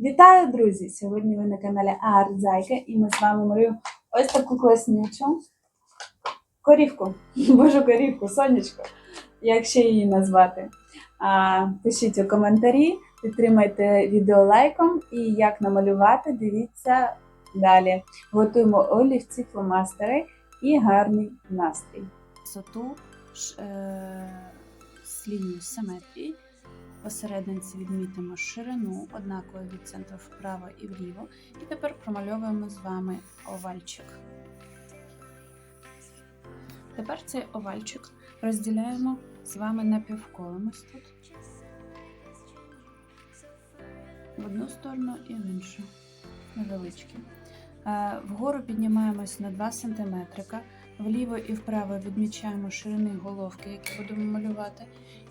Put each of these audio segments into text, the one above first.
Вітаю, друзі! Сьогодні ви на каналі Арт Зайка і ми з вами малюємо ось таку класнючу корівку. Божу корівку, сонечко, як ще її назвати. А, пишіть у коментарі, підтримайте відео лайком і як намалювати, дивіться далі. Готуємо олівці, фломастери і гарний настрій. висоту ш- е, з симетрії. Посерединці відмітимо ширину, однаково від центру вправо і вліво. І тепер промальовуємо з вами овальчик. Тепер цей овальчик розділяємо з вами напівколом ось тут. В одну сторону і в іншу. Невеличкі. Е, Вгору піднімаємось на 2 см. Вліво і вправо відмічаємо ширини головки, які будемо малювати,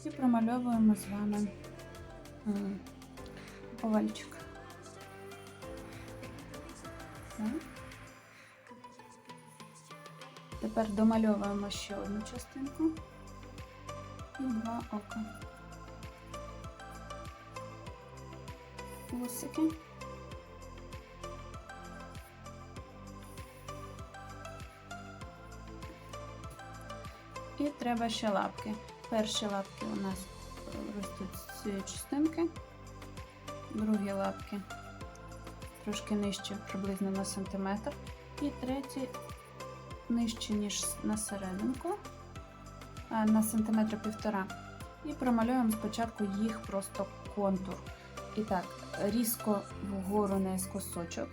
і промальовуємо з вами м, овальчик. Тепер домальовуємо ще одну частинку і два ока. Вусики. І треба ще лапки. Перші лапки у нас ростуть з цієї частинки, другі лапки трошки нижче, приблизно на сантиметр. І треті нижче, ніж на серединку, на сантиметр півтора. І промалюємо спочатку їх просто контур. І так, різко вгору наискосочок,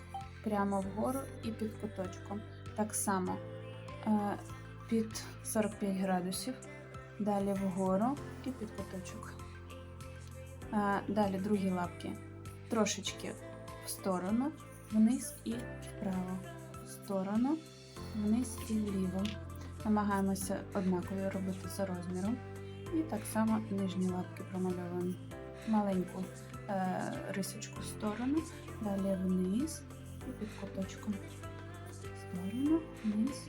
прямо вгору і під куточком. Так само е, під 45 градусів, далі вгору і під куточок. Далі другі лапки трошечки в сторону, вниз і вправо, в сторону, вниз і вліво. Намагаємося однаково робити за розміром. І так само нижні лапки промальовуємо. Маленьку е, рисочку в сторону, далі вниз і під куточком. В сторону, вниз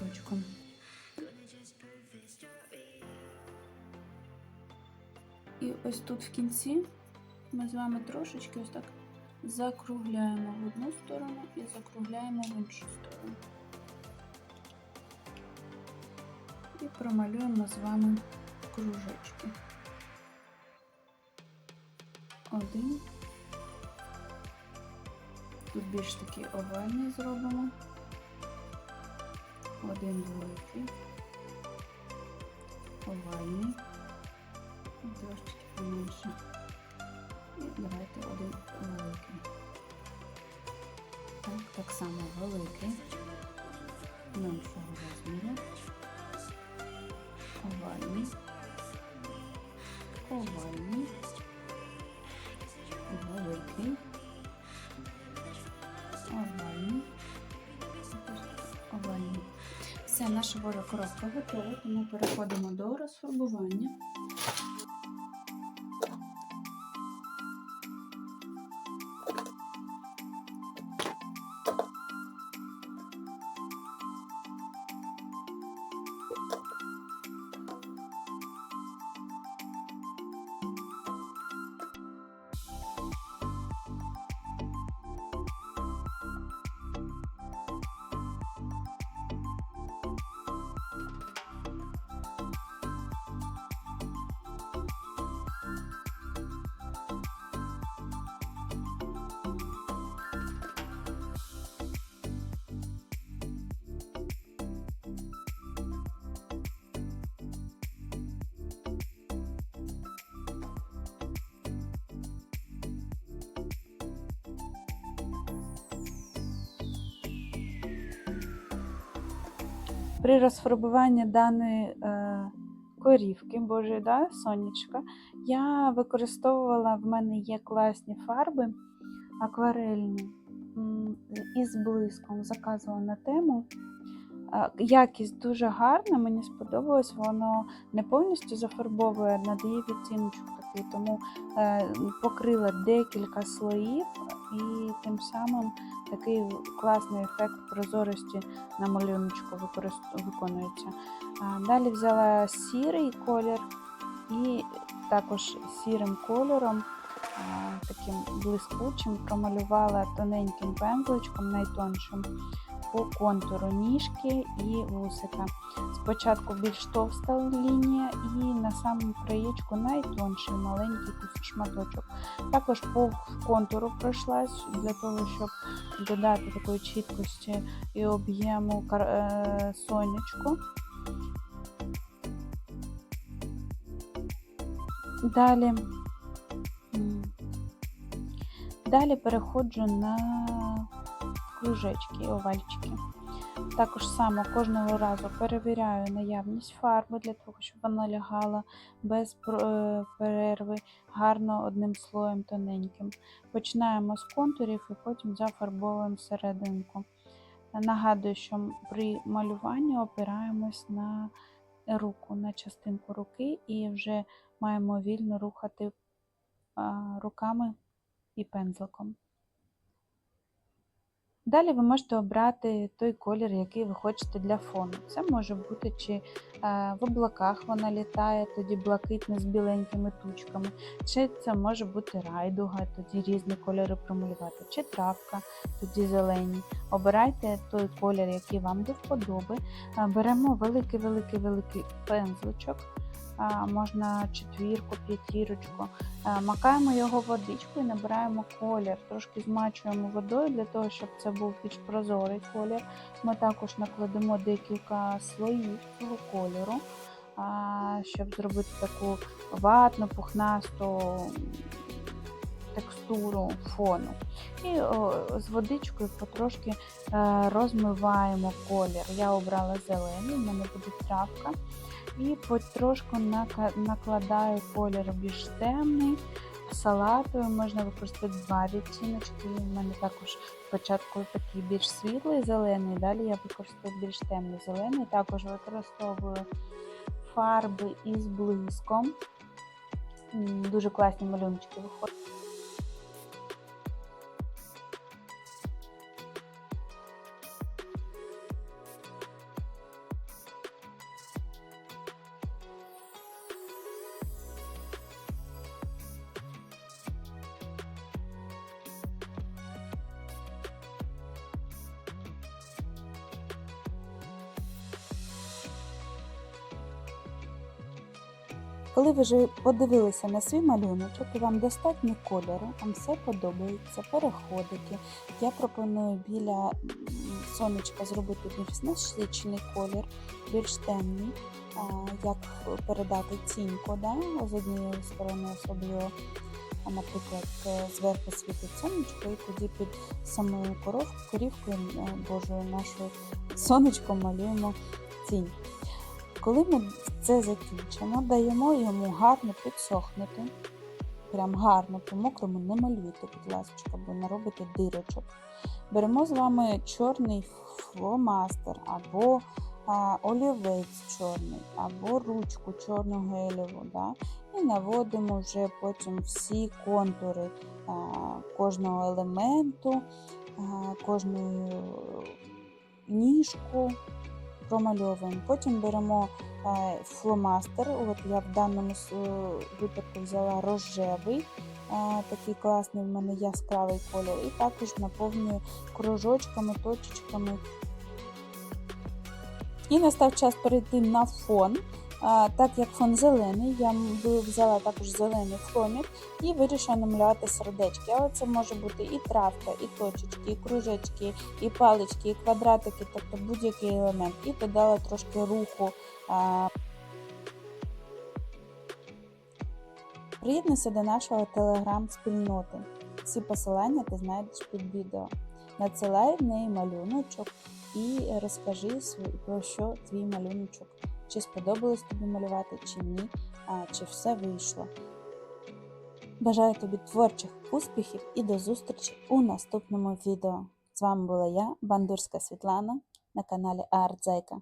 і. І ось тут в кінці ми з вами трошечки ось так закругляємо в одну сторону і закругляємо в іншу сторону. І промалюємо з вами кружечки. Один. Тут більш такий овальний зробимо. Один великий. Овальний. Трошечки поменше. І давайте один великий. Так, так само великий. Меншого розміру. Овальний. Овальний. Великий. Все, наша ворога коробка готова, тому переходимо до розфарбування. При розфарбуванні даної е, корівки, боже, да, сонечка, я використовувала, в мене є класні фарби акварельні із блиском, заказувала на тему. Е, Якість дуже гарна, мені сподобалось, воно не повністю зафарбовує, надає відтіночок такий, тому е, покрила декілька слоїв і тим самим такий класний ефект прозорості на малюночку виконується. Далі взяла сірий колір і також сірим кольором таким блискучим, промалювала тоненьким пензличком, найтоншим по контуру ніжки і вусика. Спочатку більш товста лінія, і на самому краєчку найтонший маленький шматочок. Також по контуру пройшлась для того, щоб додати такої чіткості і об'єму е, сонечку. Далі, далі переходжу на кружечки і овальчики. Також само кожного разу перевіряю наявність фарби для того, щоб вона лягала без е, перерви, гарно одним слоєм тоненьким. Починаємо з контурів і потім зафарбовуємо серединку. Нагадую, що при малюванні опираємось на руку, на частинку руки і вже маємо вільно рухати руками і пензликом. Далі ви можете обрати той колір, який ви хочете для фону. Це може бути чи е, в облаках вона літає, тоді блакитне з біленькими тучками, чи це може бути райдуга, тоді різні кольори промалювати, чи травка, тоді зелені. Обирайте той колір, який вам до вподоби. Е, Беремо великий-великий-великий пензличок, можна четвірку, п'ятірочку. Е, Макаємо його в водичку і набираємо колір. Трошки змачуємо водою для того, щоб це був більш прозорий колір. Ми також накладемо декілька слоїв цього кольору, щоб зробити таку ватну, пухнасту текстуру фону. І з водичкою потрошки е, розмиваємо колір. Я обрала зелений, в мене буде травка. І потрошку накладаю колір більш темний. Салатою можна використати два відтіночки. У мене також спочатку такий більш світлий зелений, далі я використовую більш темний зелений. Також використовую фарби із блиском. Дуже класні малюночки виходять. Коли ви вже подивилися на свій малюночок і вам достатньо кольору, вам все подобається, переходите. Я пропоную біля сонечка зробити більш насичений колір, більш темний, як передати тіньку, да? з однієї сторони особливо. Наприклад, е, зверху світить сонечко, і тоді під самою корівкою е, Божою нашою сонечком малюємо тінь. Коли ми це закінчимо, даємо йому гарно підсохнути. Прям гарно по мокрому не малюйте, будь ласка, бо наробите дирочок. Беремо з вами чорний фломастер або а, олівець чорний, або ручку чорну гелеву. Да? І наводимо вже потім всі контури а, кожного елементу, а, кожну ніжку промальовуємо. Потім беремо е, фломастер. От я в даному е, випадку взяла рожевий, е, такий класний в мене яскравий кольор, і також наповнюю кружочками, точечками. І настав час перейти на фон. Так як фон зелений, я взяла також зелений фломік і вирішила намалювати сердечки. Але це може бути і травка, і точечки, і кружечки, і палички, і квадратики, тобто будь-який елемент. І додала трошки руху. Приєднуйся до нашого телеграм-спільноти. Всі посилання ти знайдеш під відео. Надсилай в неї малюночок і розкажи про що твій малюночок. Чи сподобалось тобі малювати, чи ні, а, чи все вийшло. Бажаю тобі творчих успіхів і до зустрічі у наступному відео. З вами була я, Бандурська Світлана, на каналі Арт Зайка.